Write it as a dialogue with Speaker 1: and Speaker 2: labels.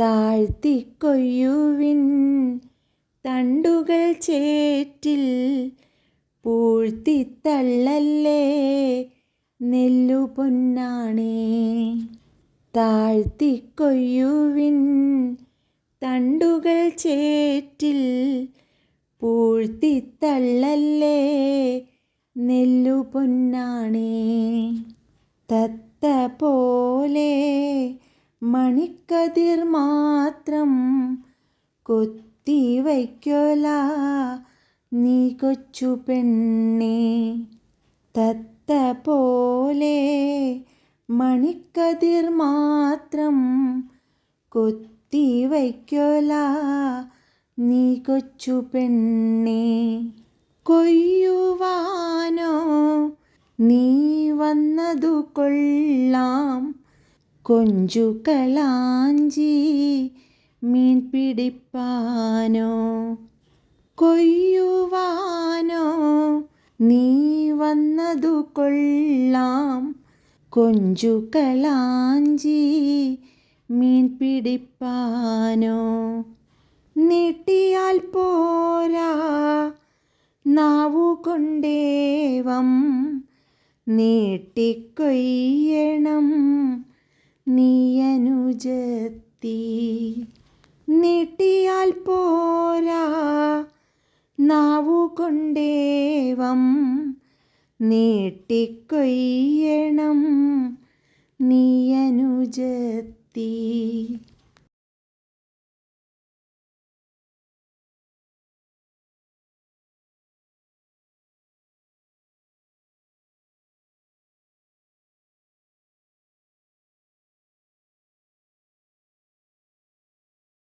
Speaker 1: താഴ്ത്തിക്കൊയ്യുവിൻ തണ്ടുകൾ ചേറ്റിൽ പൂഴ്ത്തിത്തള്ളല്ലേ നെല്ലു പൊന്നാണേ താഴ്ത്തിക്കൊയ്യുവിൻ തണ്ടുകൾ ചേറ്റിൽ പൂഴ്ത്തിത്തള്ളല്ലേ നെല്ലു പൊന്നാണേ തത്ത പോലെ മണിക്കതിർ മാത്രം കൊത്തി വയ്ക്കൊല നീ കൊച്ചു പെണ്ണേ തത്ത പോലെ മണിക്കതിർ മാത്രം കൊത്തി വയ്ക്കൊല നീ കൊച്ചു പെണ്ണേ കൊയ്യുവാനോ നീ വന്നതു കൊള്ളാം. കൊഞ്ചു കളാഞ്ചി മീൻ പിടിപ്പാനോ കൊയ്യുവാനോ നീ വന്നതു കൊള്ളാം. കൊഞ്ചു കളാഞ്ചി മീൻ പിടിപ്പാനോ നീട്ടിയാൽ പോരാ നാവു കൊണ്ടേവം നീട്ടിക്കൊയ്യണം നീയനുജത്തി നീട്ടിയാൽ പോരാ നാവു കൊണ്ടേവം നീട്ടിക്കൊയ്യണം നീയനുജത്തി.